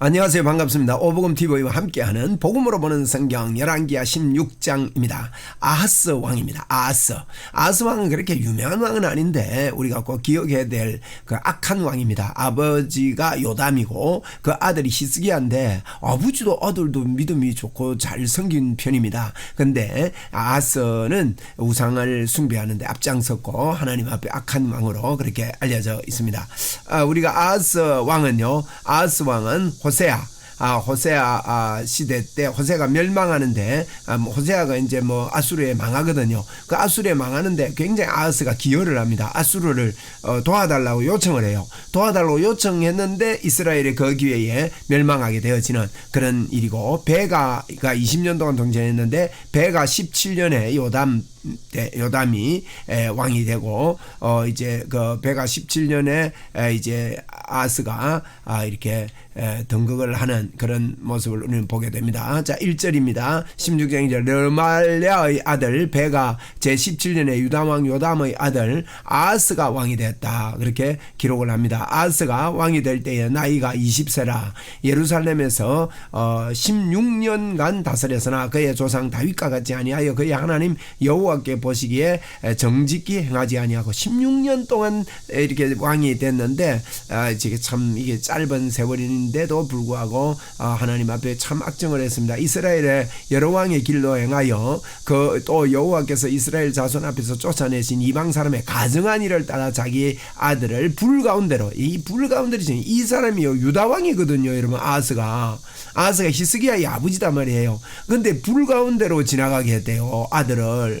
안녕하세요. 반갑습니다. 오복음 TV와 함께하는 복음으로 보는 성경 열왕기하 16장입니다. 아하스 왕입니다. 아하스. 아하스 왕은 그렇게 유명한 왕은 아닌데 우리가 꼭 기억해야 될 그 악한 왕입니다. 아버지가 요담이고 그 아들이 히스기야인데 아버지도 아들도 믿음이 좋고 잘 섬긴 편입니다. 근데 아하스는 우상을 숭배하는데 앞장섰고 하나님 앞에 악한 왕으로 그렇게 알려져 있습니다. 아, 우리가 아하스 왕은요. 아하스 왕은 호세아 아, 호세아 아, 시대 때 호세가 멸망하는데 아, 뭐 호세아가 이제 뭐 아수르에 망하거든요. 그 아수르에 망하는데 굉장히 아하스가 기여를 합니다. 아수르를 어, 도와달라고 요청을 해요. 도와달라고 요청했는데 이스라엘의 그 기회에 멸망하게 되어지는 그런 일이고 베가가 20년 동안 통치했는데 베가 17년에 요담 때 요담이 에, 왕이 되고 어 이제 그 베가 17년에 에, 이제 아스가 아 이렇게 에, 등극을 하는 그런 모습을 우리는 보게 됩니다. 자, 1절입니다. 16장 이제 르말랴의 아들 베가 제 17년에 유다왕 요담의 아들 아스가 왕이 되었다. 그렇게 기록을 합니다. 아스가 왕이 될 때에 나이가 20세라 예루살렘에서 어 16년간 다스렸으나 그의 조상 다윗과 같지 아니하여 그의 하나님 여호 와께 보시기에 정직히 행하지 아니하고 16년 동안 이렇게 왕이 됐는데 아, 이게 참 이게 짧은 세월인데도 불구하고 아, 하나님 앞에 참 악정을 했습니다. 이스라엘의 여러 왕의 길로 행하여 그 또 여호와께서 이스라엘 자손 앞에서 쫓아내신 이방 사람의 가증한 일을 따라 자기 아들을 불 가운데로 이 불 가운데로 이 사람이요 유다 왕이거든요. 여러분 아스가 아스가 히스기야의 아버지단 말이에요. 근데 불 가운데로 지나가게 했대요. 아들을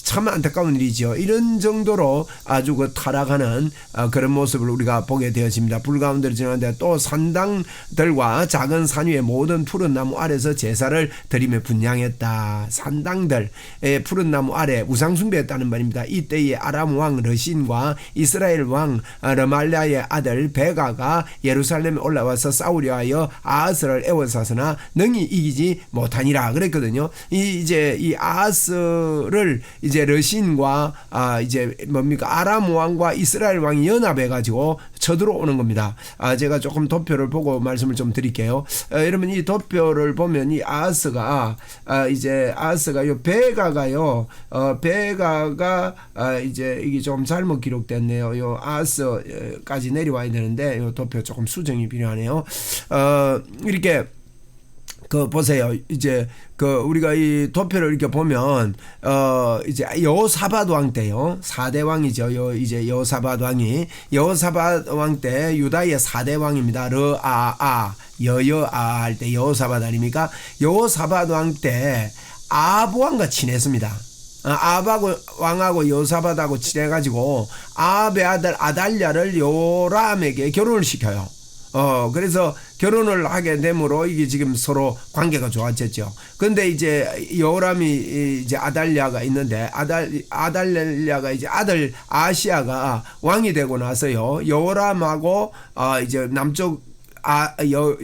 참 안타까운 일이죠. 이런 정도로 아주 그 타락하는 어, 그런 모습을 우리가 보게 되어집니다. 불 가운데로 지나가는데 또 산당들과 작은 산 위에 모든 푸른 나무 아래서 제사를 드리며 분양했다. 산당들 푸른 나무 아래 우상 숭배했다는 말입니다. 이때에 아람 왕 러신과 이스라엘 왕 르말랴의 아들 베가가 예루살렘에 올라와서 싸우려 하여 아하스를 에워싸서나 능히 이기지 못하니라 그랬거든요. 이 이제 이 아하스를 이제 러신과 아 이제 뭡니까 아람 왕과 이스라엘 왕이 연합해 가지고 쳐들어오는 겁니다. 아 제가 조금 도표를 보고 말씀을 좀 드릴게요. 어, 여러분 이 도표를 보면 이 아하스가 아 이제 아하스가 요 베가가요. 어 베가가 아 이제 이게 좀 잘못 기록됐네요. 요 아하스까지 내려와야 되는데 요 도표 조금 수정이 필요하네요. 어 이렇게 그 보세요. 이제 그 우리가 이 도표를 이렇게 보면 어 이제 여호사밧 왕 때요. 4대 왕이죠. 요 이제 여호사밧 왕이 여호사밧 왕 때 유다의 4대 왕입니다. 르아아 여여아 할 때 여호사밧 아닙니까? 여호사밧 왕 때 아합 왕과 친했습니다. 아합하고 왕하고 여호사밧하고 친해가지고 아합의 아들 아달랴를 요람에게 결혼을 시켜요. 어, 그래서 결혼을 하게 되므로 이게 지금 서로 관계가 좋아졌죠. 근데 이제 여호람이 이제 아달랴가 있는데 아달 아달랴가 이제 아들 아시아가 왕이 되고 나서요. 여호람하고 어 이제 남쪽 아, 여,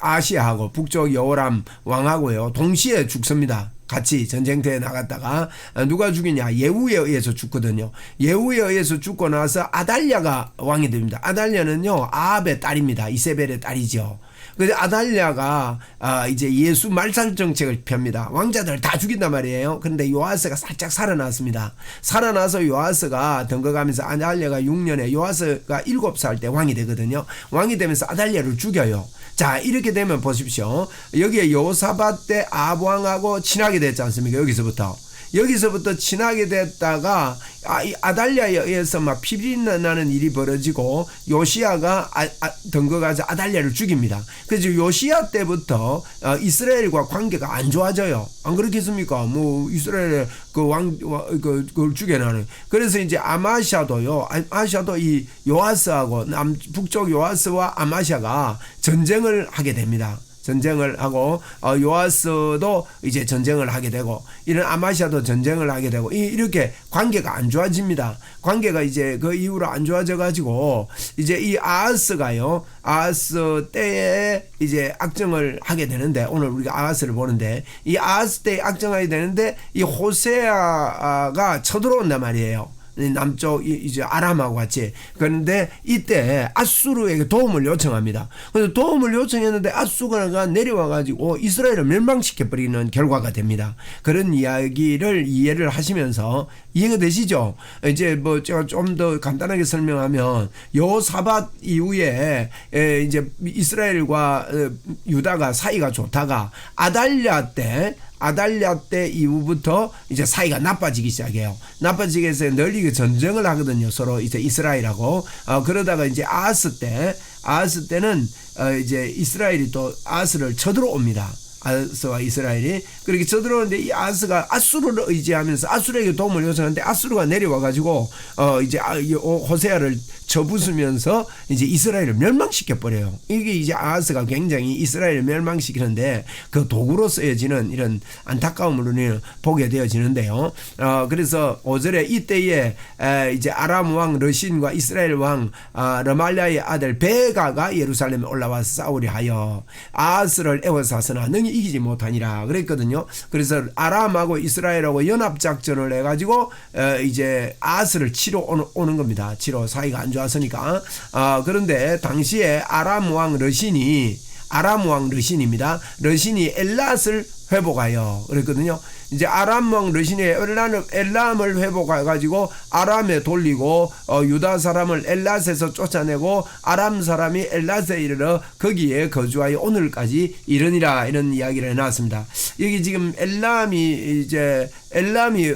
아시아하고 북쪽 여호람 왕하고요. 동시에 죽습니다. 같이 전쟁터에 나갔다가 누가 죽이냐 예후에 의해서 죽거든요. 예후에 의해서 죽고 나서 아달랴가 왕이 됩니다. 아달랴는요 아합의 딸입니다. 이세벨의 딸이죠. 그래서 아달랴가 아 이제 예수 말살 정책을 펴니다. 왕자들 다 죽인단 말이에요. 그런데 요아스가 살짝 살아났습니다. 살아나서 요아스가 덩거가면서 아달랴가 6년에 요아스가 7살 때 왕이 되거든요. 왕이 되면서 아달랴를 죽여요. 자 이렇게 되면 보십시오. 여기에 요사밭 때 아왕하고 친하게 됐지 않습니까? 여기서부터. 여기서부터 친하게 됐다가 아, 아달랴에 의해서 막 피비 나는 일이 벌어지고 요시아가 아, 아, 덩거가서 아달랴를 죽입니다. 그래서 요시아 때부터 어, 이스라엘과 관계가 안 좋아져요. 안 그렇겠습니까? 뭐 이스라엘 그왕 그, 그걸 죽여나는. 그래서 이제 아마샤도요. 아마샤도 이 요아스하고 남 북쪽 요아스와 아마샤가 전쟁을 하게 됩니다. 전쟁을 하고 어, 요아스도 이제 전쟁을 하게 되고 이런 아마시아도 전쟁을 하게 되고 이렇게 관계가 안 좋아집니다. 관계가 이제 그 이후로 안 좋아져 가지고 이제 이 아하스가요. 아하스 때에 이제 악정을 하게 되는데 오늘 우리가 아하스를 보는데 이 아하스 때에 악정하게 되는데 이 호세아가 쳐들어온단 말이에요. 남쪽 이- 이제 아람하고 같이 그런데 이때 아수르에게 도움을 요청합니다. 그래서 도움을 요청했는데 아수르가 내려와 가지고 이스라엘을 멸망시켜 버리는 결과가 됩니다. 그런 이야기를 이해를 하시면서 이해가 되시죠? 이제 뭐 제가 좀 더 간단하게 설명하면 요사밧 이후에 에 이제 이스라엘과 어, 유다가 사이가 좋다가 아달랴 때 아달랴 때 이후부터 이제 사이가 나빠지기 시작해요. 나빠지기 해서 널리 그 전쟁을 하거든요. 서로 이제 이스라엘하고 어, 그러다가 이제 아하스 때 아하스 때는 어, 이제 이스라엘이 또 아하스를 쳐들어옵니다. 아스와 이스라엘이 그렇게 쳐들어오는데 이 아스가 아수르를 의지하면서 아수르에게 도움을 요청하는데 아수르가 내려와 가지고 어 이제 아- 호세아를 쳐부수면서 이제 이스라엘을 멸망시켜 버려요. 이게 이제 아스가 굉장히 이스라엘을 멸망시키는데 그 도구로 쓰여지는 이런 안타까움을 우리는 보게 되어지는데요. 어 그래서 오절에 이때에 에 이제 아람 왕 러신과 이스라엘 왕 아, 르말랴의 아들 베가가 예루살렘에 올라와서 싸우려 하여 아스를 에워싸서나 능히 이기지 못하니라 그랬거든요. 그래서 아람하고 이스라엘하고 연합 작전을 해가지고 어, 이제 아스를 치러 오는, 겁니다. 치러 사이가 안 좋았으니까. 아 그런데 당시에 아람 왕 러신이 아람 왕 르신입니다. 르신이 엘랏을 회복하여 그랬거든요. 이제 아람 왕 르신이 엘람을, 엘람을 회복해 가지고 아람에 돌리고 어, 유다 사람을 엘랏에서 쫓아내고 아람 사람이 엘랏에 이르러 거기에 거주하여 오늘까지 이르니라 이런 이야기를 해놨습니다. 여기 지금 엘람이 이제 엘람이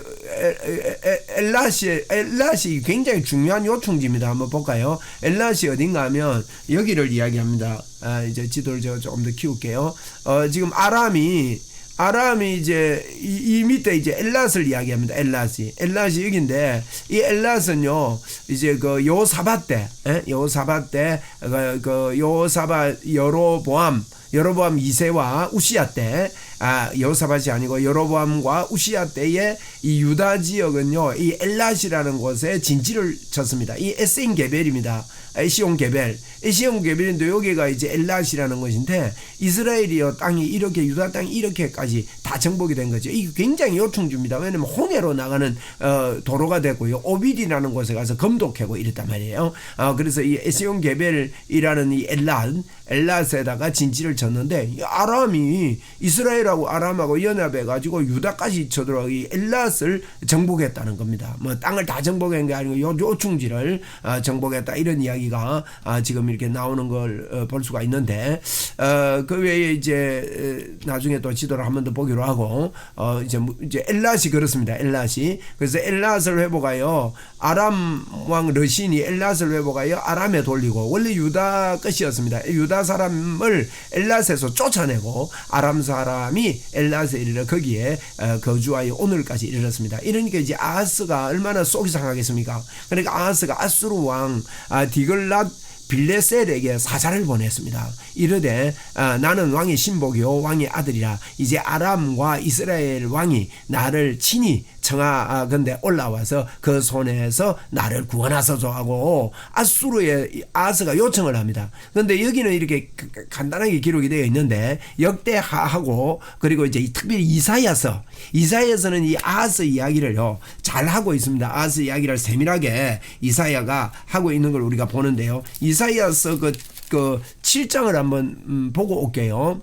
엘랏이 엘랏이 굉장히 중요한 요충지입니다. 한번 볼까요? 엘랏이 어딘가 하면 여기를 이야기합니다. 아, 이제 지도를 제가 조금 더 키울게요. 어, 지금 아람이 아람이 이제 이, 이 밑에 이제 엘랏을 이야기합니다. 엘랏이 엘랏이 여기인데 이 엘랏은요 이제 그 요사밧 때, 예? 요사밧 때그 그 요사밧 여로보암 여로보암 2세와 우시아 때, 아, 여호사밧이 아니고 여로보암과 우시아 때에 이 유다 지역은요, 이 엘랏이라는 곳에 진지를 쳤습니다. 이 에세인 게벨입니다. 에시온 게벨. 에시온 게벨인데 여기가 이제 엘랏이라는 것인데 이스라엘이요 땅이 이렇게 유다 땅이 이렇게까지 다 정복이 된 거죠. 이게 굉장히 요충주입니다. 왜냐면 홍해로 나가는 어, 도로가 됐고요. 오빌이라는 곳에 가서 검도 캐고 이랬단 말이에요. 어, 그래서 이 에시온 게벨이라는 이 엘랏 엘랏에다가 진지를 쳤는데 이 아람이 이스라엘하고 아람하고 연합해 가지고 유다까지 쳐들어가기 엘랏을 정복했다는 겁니다. 뭐 땅을 다 정복한 게 아니고 요 요충지를 어, 정복했다 이런 이야기 가 아, 지금 이렇게 나오는 걸볼 수가 있는데 어, 그 외에 이제 어, 나중에 또 지도를 한 번 더 보기로 하고 어, 이제 무- 이제 엘랏이 그렇습니다. 엘랏이 그래서 엘랏을 회복하여 아람 왕 러신이 엘랏을 회복하여 아람에 돌리고 원래 유다 것이었습니다. 유다 사람을 엘랏에서 쫓아내고 아람 사람이 엘랏에 이르러 거기에 어, 거주하여 오늘까지 이르렀습니다. 이러니까 이제 아하스가 얼마나 속이 상하겠습니까? 그러니까 아하스가 아수르 왕 아, 디 글랏 빌레셀에게 사자를 보냈습니다. 이르되 아, 나는 왕의 신복이요 왕의 아들이라 이제 아람과 이스라엘 왕이 나를 친히 청하 근데 올라와서 그 손에서 나를 구원하소서 하고 아수르의 아스가 요청을 합니다. 그런데 여기는 이렇게 그- 그- 간단하게 기록이 되어 있는데 역대하하고 그리고 이제 이 특별히 이사야서 이사야서는 이 아스 이야기를요 잘 하고 있습니다. 아스 이야기를 세밀하게 이사야가 하고 있는 걸 우리가 보는데요. 이사야서 그, 그 7장을 한번 음, 보고 올게요.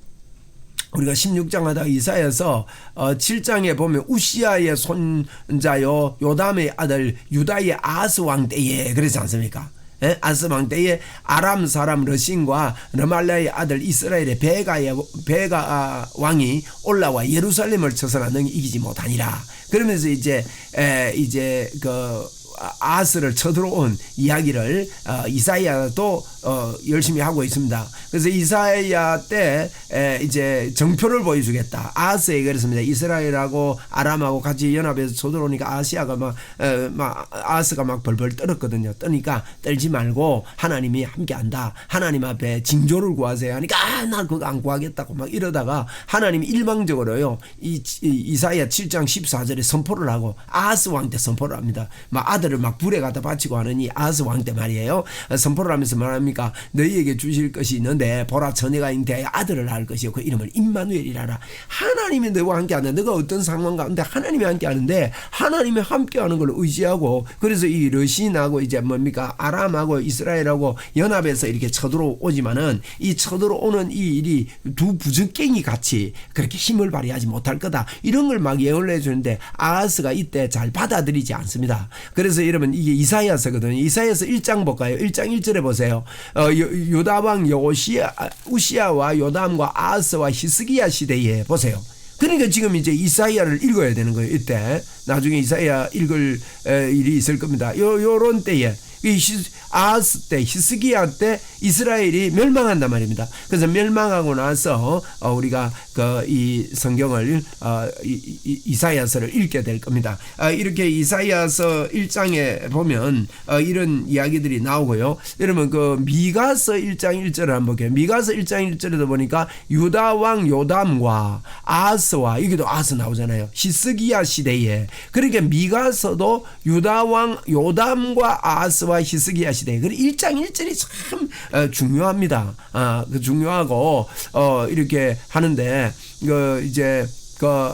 우리가 16장 하다 이사야서 어 7장에 보면 우시아의 손자요 요담의 아들 유다의 아스 왕 때에 그러지 않습니까? 예? 아스 왕 때에 아람 사람 러신과 르말라의 아들 이스라엘의 베가의 베가 아, 왕이 올라와 예루살렘을 쳐서나 능히 이기지 못하니라. 그러면서 이제 에, 이제 그 아스를 쳐들어온 이야기를 어, 이사야도 어, 열심히 하고 있습니다. 그래서 이사야 때 에, 이제 정표를 보여주겠다. 아스에게 그랬습니다. 이스라엘하고 아람하고 같이 연합해서 쳐들어오니까 아시아가 막, 에, 막 아스가 막 벌벌 떨었거든요. 떠니까 떨지 말고 하나님이 함께한다. 하나님 앞에 징조를 구하세요. 하니까 아, 나 그거 안 구하겠다고 막 이러다가 하나님이 일방적으로요. 이, 이 이사야 7장 14절에 선포를 하고 아스 왕 때 선포를 합니다. 막 아들 아들을 막 불에 갖다 바치고 하는 이 아하스 왕 때 말이에요. 어, 선포를 하면서 말합니까? 너희에게 주실 것이 있는데 보라 처녀가 잉태하여 아들을 낳을 것이요 그 이름을 임마누엘이라라. 하나님이 너와 함께하는 너가 어떤 상황 가운데 하나님이 함께하는데 하나님이 함께하는 걸 의지하고 그래서 이 러신하고 이제 뭡니까 아람하고 이스라엘하고 연합해서 이렇게 쳐들어오지만은 이 쳐들어오는 이 일이 두 부적갱이 같이 그렇게 힘을 발휘하지 못할 거다 이런 걸 막 예언을 해주는데 아하스가 이때 잘 받아들이지 않습니다. 그래서 여러분 이게 이사야서거든요. 이사야서 1장 볼까요? 1장 1절에 보세요. 어, 요- 요다왕 여호시아 우시아와 요담과 아하스와 히스기야 시대에 보세요. 그러니까 지금 이제 이사야를 읽어야 되는 거예요. 이때 나중에 이사야 읽을 에, 일이 있을 겁니다. 요 요런 때에 이 히- 아하스 때 히스기야 때 이스라엘이 멸망한단 말입니다. 그래서 멸망하고 나서 어, 우리가 그 이 성경을 어, 이사야서를 읽게 될 겁니다. 아, 이렇게 이사야서 1장에 보면 어, 이런 이야기들이 나오고요. 여러분 그 미가서 1장 1절을 한번 볼게요. 미가서 1장 1절에도 보니까 유다 왕 요담과 아하스와 여기도 아하스 나오잖아요. 히스기야 시대에 그러니까 미가서도 유다 왕 요담과 아하스와 히스기야 시대. 그 1장 1절이 참 어, 중요합니다. 아, 그 중요하고 어 이렇게 하는데 그 이제 그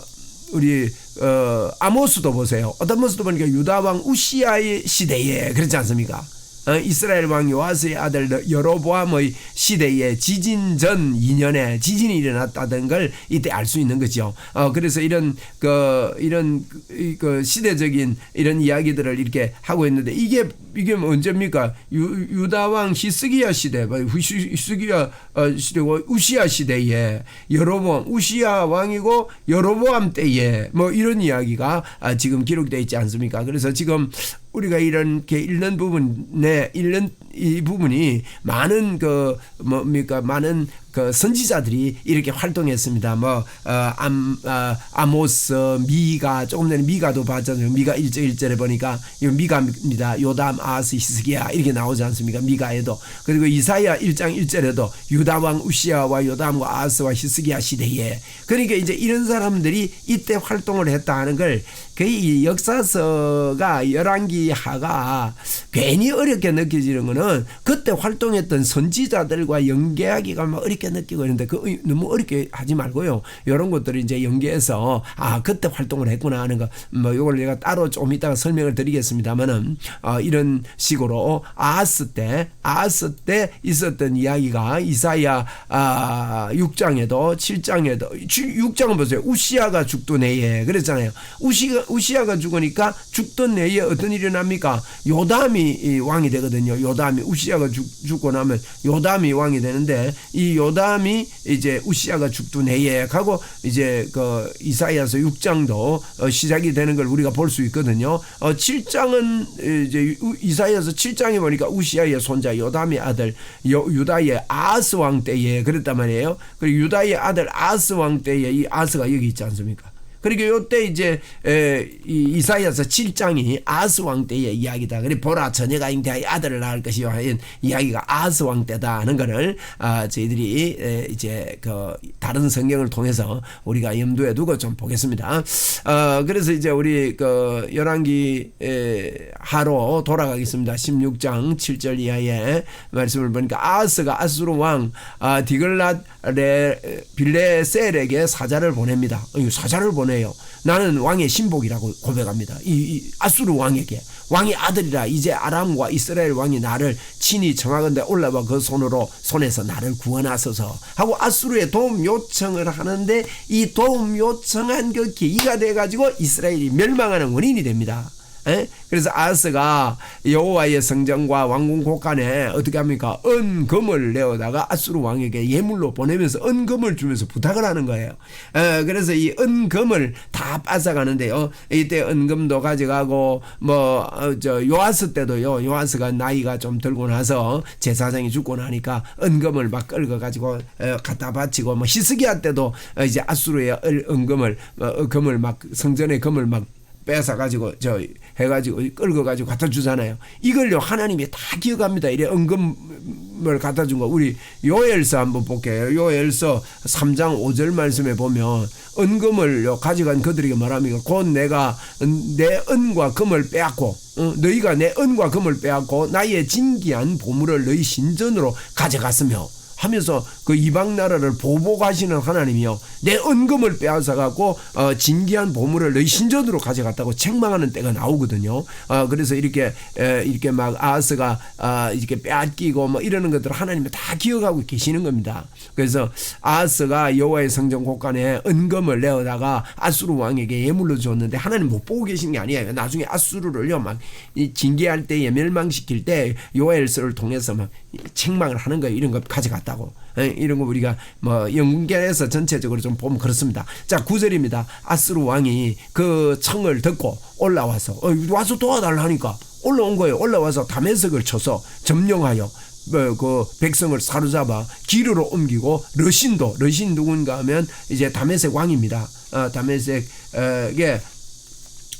우리 어 아모스도 보세요. 어떤 모습도 보니까 유다 왕 우시아의 시대에 그렇지 않습니까? 어, 이스라엘 왕 요아스의 아들 여로보암의 시대에 지진 전 2년에 지진이 일어났다는 걸 이때 알 수 있는 거죠. 어, 그래서 이런 그 이런 그, 이- 그 시대적인 이런 이야기들을 이렇게 하고 있는데 이게 이게 언제입니까? 유, 유다 왕 히스기야 시대, 뭐 히스- 히스기야 어, 시대고 우시아 시대에 여로보암 우시아 왕이고 여로보암 때에 뭐 이런 이야기가 아, 지금 기록되어 있지 않습니까? 그래서 지금 우리가 이렇게 읽는 부분에 읽는 이 부분이 많은 그 뭡니까 많은 그 선지자들이 이렇게 활동했습니다. 뭐 어, 암, 아, 아모스, 미가 조금 전에 미가도 봤잖아요. 미가 1절 1절에 보니까 이 미가입니다. 요담, 아스, 히스기야 이렇게 나오지 않습니까? 미가에도 그리고 이사야 1장 1절에도 유다 왕 우시아와 요담과 아스와 히스기야 시대에 그러니까 이제 이런 사람들이 이때 활동을 했다 하는 걸 거의 이 역사서가 열왕기 하가 괜히 어렵게 느껴지는 거는 그때 활동했던 선지자들과 연계하기가 막 어렵게 느끼고 있는데 그 너무 어렵게 하지 말고요. 이런 것들을 이제 연계해서 아 그때 활동을 했구나 하는 거 뭐 이걸 제가 따로 좀 이따가 설명을 드리겠습니다만은 어, 이런 식으로 아하스 때 아하스 때 있었던 이야기가 이사야 아 6장에도 7장에도 6장은 보세요. 우시아가 죽던 해에 그랬잖아요. 우시가 우시아가 죽으니까 죽던 해에 어떤 일이 납니까? 요담이 이 왕이 되거든요. 요담 이 우시아가 죽, 죽고 나면 요담이 왕이 되는데 이 요담이 이제 우시아가 죽던 해에 가고 이제 그 이사야서 6장도 어, 시작이 되는 걸 우리가 볼 수 있거든요. 어 7장은 이제 우- 이사야서 7장에 보니까 우시아의 손자 요담의 아들 요, 유다의 아스 왕 때에 그랬단 말이에요. 그리고 유다의 아들 아스 왕 때에 이 아스가 여기 있지 않습니까? 그리고 요때 이제 에, 이 이사야서 7장이 아스 왕 때의 이야기다. 그래 보라 처녀가 잉태하여 아들을 낳을 것이요 하는 이야기가 아스 왕 때다 하는 거를 아, 저희들이 에, 이제 그 다른 성경을 통해서 우리가 염두에 두고 좀 보겠습니다. 어, 그래서 이제 우리 그 열왕기 에, 하로 돌아가겠습니다. 16장 7절 이하의 말씀을 보니까 아스가 아수르 왕 아, 디글랏 레 빌레셀에게 사자를 보냅니다. 사자를 보내 요. 나는 왕의 신복이라고 고백합니다. 이, 이 아수르 왕에게 왕의 아들이라 이제 아람과 이스라엘 왕이 나를 친히 정하건대 올라와 그 손으로 손에서 나를 구원하소서 하고 아수르의 도움 요청을 하는데 이 도움 요청한 그 계기가 돼 가지고 이스라엘이 멸망하는 원인이 됩니다. 에? 그래서 아스가 여호와의 성전과 왕궁 곳간에 어떻게 합니까? 은금을 내어다가 아수르 왕에게 예물로 보내면서 은금을 주면서 부탁을 하는 거예요. 에, 그래서 이 은금을 다 뺏어가는데요. 이때 은금도 가져가고 뭐저 요아스 때도요. 요아스가 나이가 좀 들고 나서 제사장이 죽고 나니까 은금을 막 끌고 가지고 에, 갖다 바치고 뭐 히스기야 때도 이제 아수르의 을- 은금을 어, 금을 막 성전의 금을 막 뺏어 가지고 저 해가지고 끌고 가지고 갖다 주잖아요. 이걸요 하나님이 다 기억합니다. 이래 은금을 갖다 준 거 우리 요엘서 한번 볼게요. 요엘서 3장 5절 말씀에 보면 은금을요 가져간 그들에게 말합니다. 곧 내가 은- 내 은과 금을 빼앗고 어, 너희가 내 은과 금을 빼앗고 나의 진기한 보물을 너희 신전으로 가져갔으며 하면서 그 이방 나라를 보복하시는 하나님이요 내 은금을 빼앗아 갖고 어, 진기한 보물을 너희 신전으로 가져갔다고 책망하는 때가 나오거든요. 어, 그래서 이렇게 에, 이렇게 막 아스가 아, 이렇게 빼앗기고 뭐 이러는 것들을 하나님이 다 기억하고 계시는 겁니다. 그래서 아스가 여호와의 성전 곳간에 은금을 내어다가 아수르 왕에게 예물로 줬는데 하나님 못 보고 계시는 게 아니에요. 나중에 아수르를요 막이 징계할 때에 멸망시킬 때 요엘서를 통해서 막 책망을 하는 거예요. 이런 거 가져갔다고. 에, 이런 거 우리가 뭐 영국계에서 전체적으로 좀 보면 그렇습니다. 자, 구절입니다 아스루 왕이 그 청을 듣고 올라와서 어, 와서 도와달라니까 올라온 거예요. 올라와서 담에색을 쳐서 점령하여 뭐, 그 백성을 사로잡아 기르로 옮기고 러신도 러신 누군가 하면 이제 담에색 왕입니다. 어, 담에색에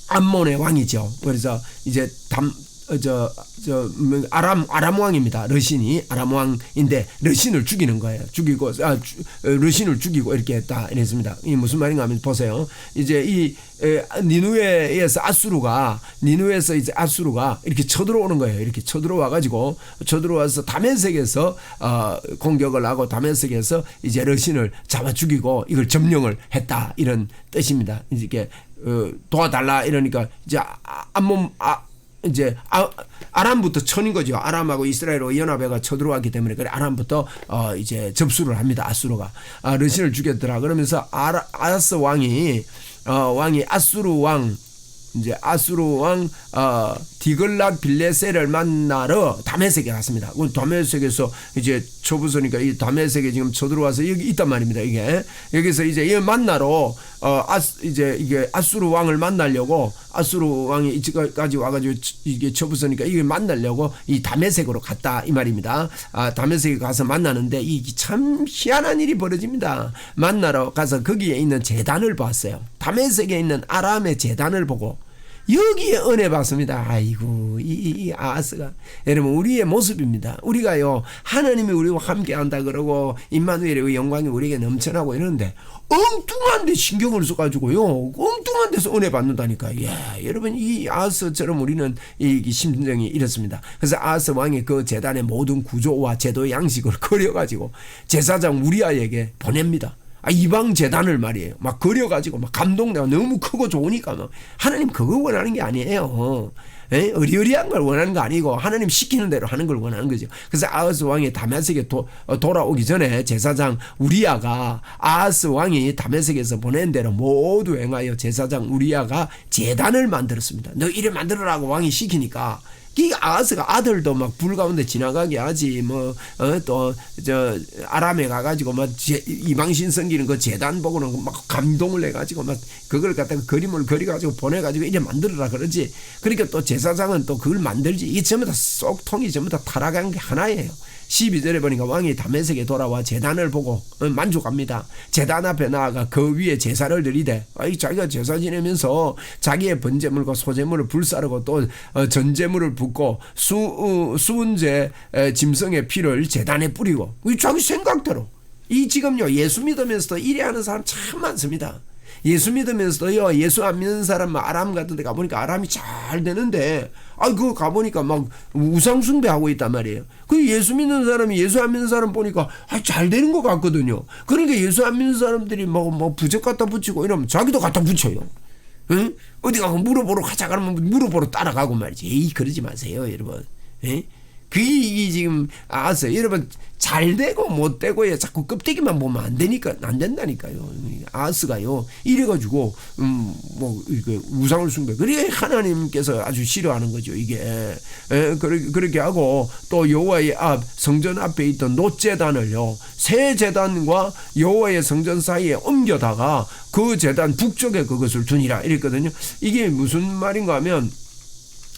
암몬의 왕이죠. 그래서 이제 담, 어, 저, 저, 뭐, 아람, 아람 왕입니다. 러신이 아람 왕인데, 러신을 죽이는 거예요. 죽이고, 아, 주, 어, 러신을 죽이고 이렇게 했다. 이랬습니다. 이 무슨 말인가 하면 보세요. 이제 이, 에, 니누에에서 아수르가, 니누에서 이제 아수르가 이렇게 쳐들어오는 거예요. 이렇게 쳐들어와가지고, 쳐들어와서 다메섹에서, 어, 공격을 하고 다메섹에서 이제 러신을 잡아 죽이고 이걸 점령을 했다. 이런 뜻입니다. 이렇게, 어, 도와달라 이러니까 이제 아- 암몬 아 이제 아, 아람부터 천인 거죠. 아람하고 이스라엘하고 연합회가 쳐들어왔기 때문에 그래 아람부터 어 이제 접수를 합니다. 아수르가 아, 러신을 죽였더라. 그러면서 아라, 아스 왕이 어 왕이 아수르 왕 이제 아수르 왕 어, 디글랏 빌레세를 만나러 다메섹에 갔습니다. 그 다메섹에서 이제 초부서니까 이 다메섹에 지금 쳐들어와서 여기 있단 말입니다. 이게 여기서 이제 이 만나러 어 아스 이제 이게 아수르 왕을 만나려고 아수르 왕이 이까지 와가지고 이게 쳐부서니까 이게 만나려고 이 다메섹으로 갔다 이 말입니다. 아 다메섹에 가서 만나는데 이 참 희한한 일이 벌어집니다. 만나러 가서 거기에 있는 재단을 봤어요. 다메섹에 있는 아람의 재단을 보고 여기에 은혜 받습니다. 아이고 이, 이, 이 아스가 여러분 우리의 모습입니다. 우리가요 하나님이 우리와 함께 한다 그러고 임마누엘의 영광이 우리에게 넘쳐나고 이러는데 엉뚱한 데 신경을 써가지고요 엉뚱한 데서 은혜 받는다니까. 예, 여러분 이 아스처럼 우리는 이 심정이 이렇습니다. 그래서 아스 왕이 그 재단의 모든 구조와 제도 양식을 그려가지고 제사장 우리아에게 보냅니다. 아, 이방 재단을 말이에요. 막 그려가지고 막 감동내가 너무 크고 좋으니까 막 하나님 그거 원하는 게 아니에요. 에? 어리어리한 걸 원하는 거 아니고 하나님 시키는 대로 하는 걸 원하는 거죠. 그래서 아하스 왕이 다메섹에 도, 어, 돌아오기 전에 제사장 우리아가 아하스 왕이 다메섹에서 보낸 대로 모두 행하여 제사장 우리아가 재단을 만들었습니다. 너 이래 만들어라고 왕이 시키니까 이 아하스가 아들도 막 불 가운데 지나가게 하지 뭐또저 아람에 가가지고 막 제- 이방신 섬기는 그 재단 보고는 막 감동을 해가지고 막 그걸 갖다가 그림을 그려가지고 보내가지고 이래 만들어라 그러지. 그러니까 또 제사장은 또 그걸 만들지. 이게 전부 다 쏙통이 전부 다 타락한 게 하나예요 12절에 보니까 왕이 다메섹에 돌아와 재단을 보고 어, 만족합니다. 재단 앞에 나아가 그 위에 제사를 드리되 자기가 제사 지내면서 자기의 번제물과 소제물을 불사르고 또 어, 전제물을 붓고 수, 어, 수은제 에, 짐승의 피를 재단에 뿌리고 이 자기 생각대로 이 지금요 예수 믿으면서도 이래 하는 사람 참 많습니다. 예수 믿으면서도요 예수 안 믿는 사람 뭐 아람 같은 데 가보니까 아람이 잘 되는데 아 그거 가보니까 막 우상 숭배하고 있단 말이에요. 그 예수 믿는 사람이 예수 안 믿는 사람 보니까 아, 잘 되는 것 같거든요. 그러니까 예수 안 믿는 사람들이 뭐, 뭐 부적 갖다 붙이고 이러면 자기도 갖다 붙여요. 응? 어디 가고 물어보러 가자 그러면 물어보러 따라가고 말이지. 에이 그러지 마세요 여러분. 에? 그게 이게 지금 아세요. 여러분 잘 되고 못 되고에 자꾸 껍데기만 보면 안 되니까 안 된다니까요. 아스가요. 이래가지고 음뭐 이게 우상을 숭배. 그래 하나님께서 아주 싫어하는 거죠 이게. 에, 그렇게 그렇게 하고 또 여호와의 앞 성전 앞에 있던 노제단을요 새 제단과 여호와의 성전 사이에 옮겨다가 그 제단 북쪽에 그것을 두니라 이랬거든요. 이게 무슨 말인가 하면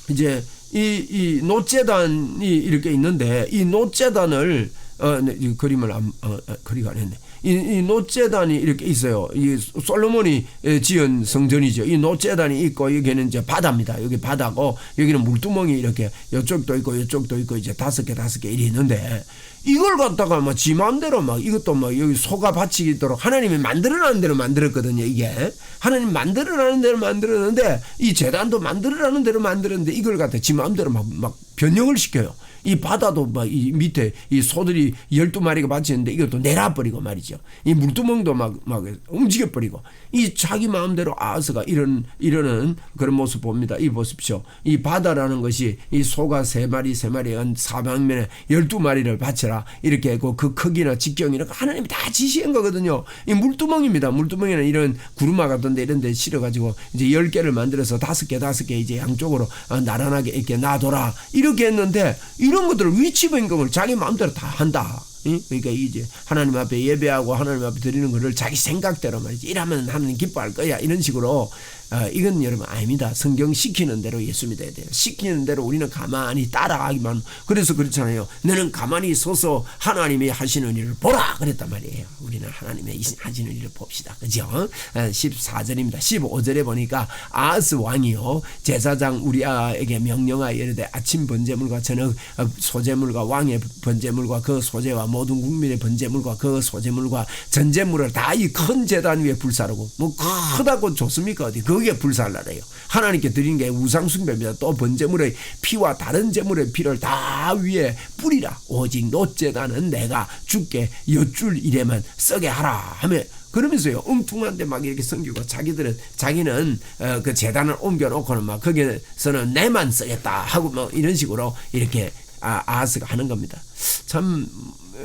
이제 이, 이 노재단이 이렇게 있는데 이 노재단을 어, 네, 이 그림을 안, 어, 어, 그리가 안 했네. 이, 이 노재단이 이렇게 있어요. 이 솔로몬이 에, 지은 성전이죠. 이 노재단이 있고 여기는 이제 바다입니다. 여기 바다고 여기는 물두멍이 이렇게 이쪽도 있고 이쪽도 있고 이제 다섯 개 다섯 개 이리 있는데 이걸 갖다가 막 지 마음대로 막 이것도 막 여기 소가 바치도록 하나님이 만들어라는 대로 만들었거든요. 이게 하나님 만들어라는 대로 만들었는데 이 재단도 만들어라는 대로 만들었는데 이걸 갖다 지 마음대로 막, 막 변형을 시켜요. 이 바다도 막 이 밑에 이 소들이 열두 마리가 받치는데 이것도 내려버리고 말이죠. 이 물두멍도 막, 막 움직여버리고 이 자기 마음대로 아스가 이런, 이러는 그런 모습 봅니다. 이 보십시오. 이 바다라는 것이 이 소가 세 마리, 세 마리 한 사방면에 열두 마리를 바쳐라. 이렇게 그, 그 크기나 직경이나 하나님이 다 지시한 거거든요. 이 물두멍입니다. 물두멍에는 이런 구루마 같은데 이런 데 실어가지고 이제 열 개를 만들어서 다섯 개, 다섯 개 이제 양쪽으로 어, 나란하게 이렇게 놔둬라. 이렇게 했는데 이런 것들을 위치 변경을 자기 마음대로 다 한다. 그러니까 이제 하나님 앞에 예배하고 하나님 앞에 드리는 것을 자기 생각대로 말이지. 이러면 하나님 기뻐할 거야. 이런 식으로 어, 이건 여러분 아닙니다. 성경 시키는 대로 예수 믿어야 돼요. 시키는 대로 우리는 가만히 따라가기만. 그래서 그렇잖아요. 너는 가만히 서서 하나님이 하시는 일을 보라. 그랬단 말이에요. 우리는 하나님의 하시는 일을 봅시다. 그죠? 14절입니다. 어, 15절에 보니까 아스 왕이요. 제사장 우리아에게 명령하여 이르되 아침 번제물과 저녁 소제물과 왕의 번제물과 그 소제와 모든 국민의 번제물과 그 소제물과 전제물을 다 이큰 재단 위에 불사르고 뭐 크다고 좋습니까? 어디? 거기에 불살라래요. 하나님께 드린 게 우상숭배입니다. 또 번제물의 피와 다른 제물의 피를 다 위에 뿌리라. 오직 노제단은 내가 죽게 여줄 일에만 썩게 하라 하며 그러면서요 엉뚱한데 막 이렇게 섬기고 자기들은 자기는 어, 그 재단을 옮겨놓고는 막 거기서는 내만 쓰겠다 하고 뭐 이런 식으로 이렇게 아, 아스가 하는 겁니다. 참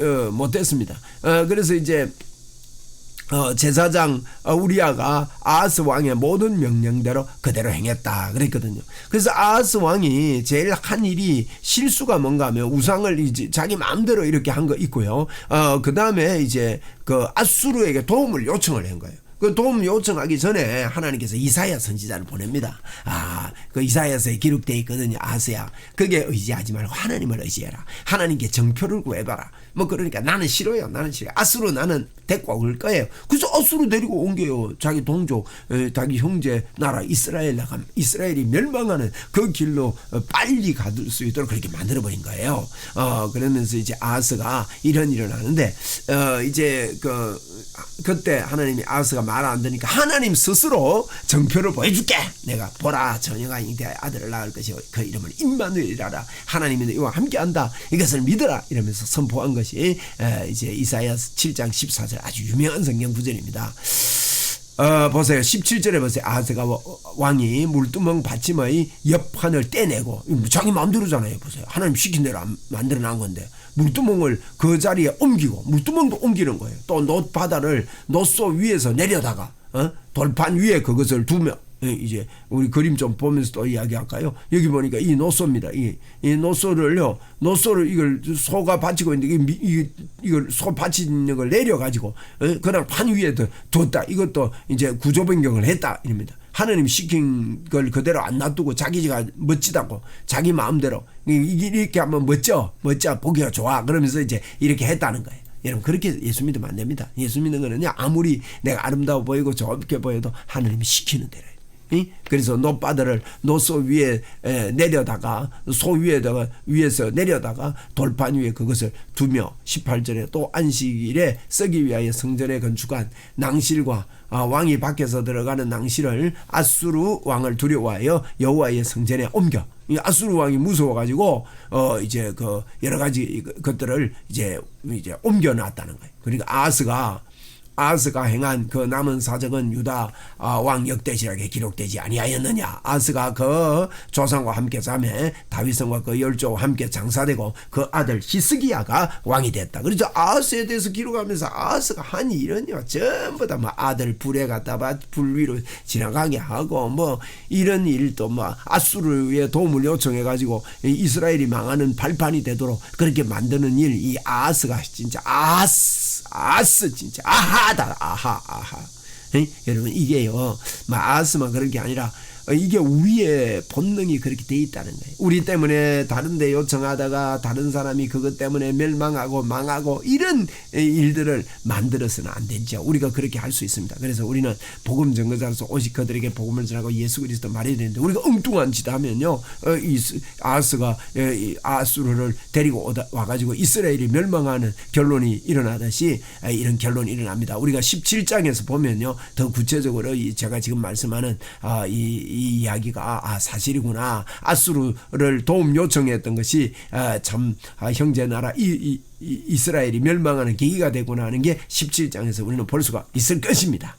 어, 못됐습니다. 어, 그래서 이제 어, 제사장 어, 우리아가 아하스 왕의 모든 명령대로 그대로 행했다 그랬거든요. 그래서 아하스 왕이 제일 한 일이 실수가 뭔가 하면 우상을 이제 자기 마음대로 이렇게 한 거 있고요. 어, 그 다음에 이제 그 아수르에게 도움을 요청을 한 거예요. 그 도움 요청하기 전에 하나님께서 이사야 선지자를 보냅니다. 아, 그 이사야서에 기록되어 있거든요. 아스야. 그게 의지하지 말고 하나님을 의지해라. 하나님께 정표를 구해봐라. 뭐 그러니까 나는 싫어요. 나는 싫어요. 아수로 나는 데리고 올 거예요. 그래서 아수로 데리고 온 게요. 자기 동족, 자기 형제 나라 이스라엘 나가 이스라엘이 멸망하는 그 길로 어, 빨리 가둘 수 있도록 그렇게 만들어 버린 거예요. 어 그러면서 이제 아스가 이런 일을 하는데 어 이제 그 그때 하나님이 아스가 말안 듣니까 하나님 스스로 정표를 보여줄게. 내가 보라 전혀가 잉태 아들을 낳을 것이고 그 이름을 임마누엘이라 하나님이 이와 함께한다. 이것을 믿어라 이러면서 선포한 것이 이제 이사야 7장 14절 아주 유명한 성경 구절입니다. 어, 보세요. 17절에 보세요. 아세가 왕이 물두멍 받침의 옆판을 떼내고 자기 마음대로잖아요. 보세요. 하나님 시킨 대로 만들어 놓은 건데 물두멍을 그 자리에 옮기고 물두멍도 옮기는 거예요. 또 놋바다를 놋소 위에서 내려다가 어? 돌판 위에 그것을 두며 예, 이제 우리 그림 좀 보면서 또 이야기할까요? 여기 보니까 이 노소입니다. 이, 이 노소를요, 노소를 이걸 소가 받치고 있는데 이, 이 걸 소 받치는 걸 내려가지고 어? 그냥 판 위에 뒀다. 이것도 이제 구조 변경을 했다. 이럽니다. 하나님 시킨 걸 그대로 안 놔두고 자기가 멋지다고 자기 마음대로 이렇게 하면 멋져 멋져 보기가 좋아 그러면서 이제 이렇게 했다는 거예요. 여러분 그렇게 예수 믿으면 안 됩니다. 예수 믿는 거는 아무리 내가 아름다워 보이고 좋게 보여도 하나님이 시키는 대로 그래서 노바들을 노소 위에 내려다가 소 위에다가 위에서 내려다가 돌판 위에 그것을 두며 18절에 또 안식일에 쓰기 위하여 성전에 건축한 낭실과 아, 왕이 밖에서 들어가는 낭실을 아수르 왕을 두려워하여 여호와의 성전에 옮겨 이 아수르 왕이 무서워가지고 어 이제 그 여러 가지 것들을 이제 이제 옮겨 놨다는 거예요. 그러니까 아스가 아스가 행한 그 남은 사적은 유다 아, 왕 역대시락에 기록되지 아니하였느냐? 아스가 그 조상과 함께 자매 다윗성과 그 열조와 함께 장사되고 그 아들 히스기야가 왕이 됐다. 그렇죠. 아스에 대해서 기록하면서 아스가 한 일은요 전부 다 뭐 아들 불에 갖다가 불 위로 지나가게 하고 뭐 이런 일도 뭐 아수르의 도움을 요청해 가지고 이스라엘이 망하는 발판이 되도록 그렇게 만드는 일 이 아스가 진짜 아스 아스 진짜. 아하 아하다 아하 아하. 에이? 여러분 이게요. 뭐 아스만 그런 게 아니라 어, 이게 우리의 본능이 그렇게 돼 있다는 거예요. 우리 때문에 다른데 요청하다가 다른 사람이 그것 때문에 멸망하고 망하고 이런 일들을 만들어서는 안 되죠. 우리가 그렇게 할 수 있습니다. 그래서 우리는 복음 전거자로서 오직 그들에게 복음을 전하고 예수 그리스도 말해야 되는데 우리가 엉뚱한 짓 하면요. 어, 에, 이 아수르를 데리고 오다, 와가지고 이스라엘이 멸망하는 결론이 일어나듯이 에, 이런 결론이 일어납니다. 우리가 17장에서 보면요. 더 구체적으로 이 제가 지금 말씀하는 아, 이, 이 이야기가 아, 아, 사실이구나. 아수르를 도움 요청했던 것이 아, 참 아, 형제 나라 이, 이, 이- 이스라엘이 멸망하는 계기가 되구나 하는 게 17장에서 우리는 볼 수가 있을 것입니다.